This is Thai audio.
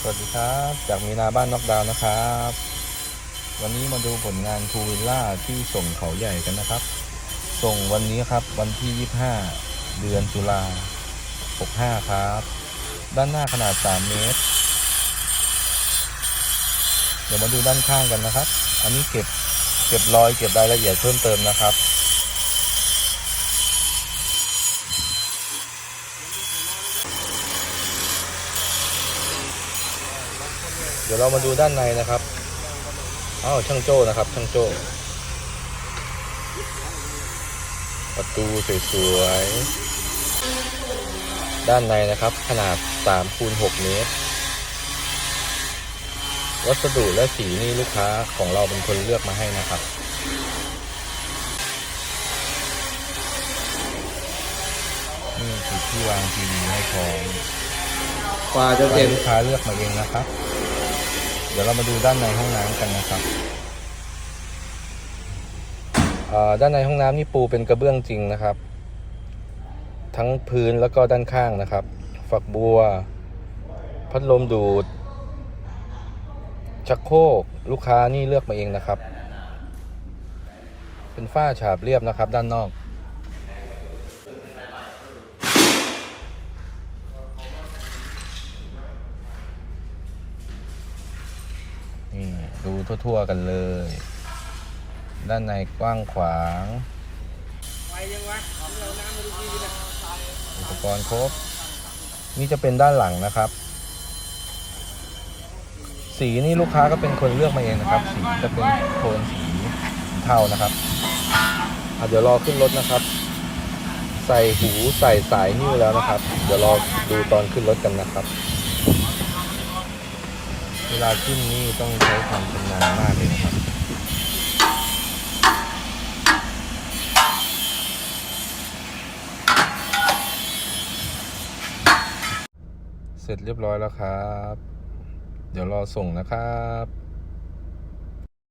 สวัสดีครับ จากมีนาบ้านน็อกดาวน์นะครับ วันนี้มาดูผลงานทูวิลล่าที่ส่งเขาใหญ่กันนะครับ ส่งวันนี้ครับวันที่ 25 เดือนตุลา65 ครับ ด้านหน้าขนาด 3 เมตร เดี๋ยวมาดูด้านข้างกันนะครับ อันนี้เก็บเก็บรอยเก็บรายละเอียดเพิ่มเติมนะครับ เดี๋ยวเรามาดูด้านในนะครับอ้าวช่างโจ้นะครับ ช่างโจ้ ประตูสวยๆ ด้านในนะครับ ขนาด3คูณ6เมตร วัสดุและสีนี่ลูกค้าของเราเป็นคนเลือกมาให้นะครับนี่คือที่วางทีวีให้พร้อมกว่าจะเสร็จลูกค้าเลือกมาเองนะครับเดี๋ยวเรามาดูด้านในห้องน้ำกันนะครับอ่อด้านในห้องน้ำนี่ปูเป็นกระเบื้องจริงนะครับ ทั้งพื้นแล้วก็ด้านข้างนะครับ ฝักบัว พัดลมดูด ชักโครกลูกค้านี่เลือกมาเองนะครับ เป็นฝ้าฉาบเรียบนะครับด้านนอก ดูทั่ว ๆ กันเลย ด้านในกว้างขวางอุปกรณ์ครบ นี่จะเป็นด้านหลังนะครับ สีนี่ลูกค้าก็เป็นคนเลือกมาเองนะครับ สีจะเป็นโทนสีเทานะครับเดี๋ยวรอขึ้นรถนะครับ ใส่หูใส่สายนิ้วแล้วนะครับ เดี๋ยวรอดูตอนขึ้นรถกันนะครับ เวลาขึ้นนี่ต้องใช้ความชำนาญมากเลยนะครับเสร็จเรียบร้อยแล้วครับ เดี๋ยวรอส่งนะครับ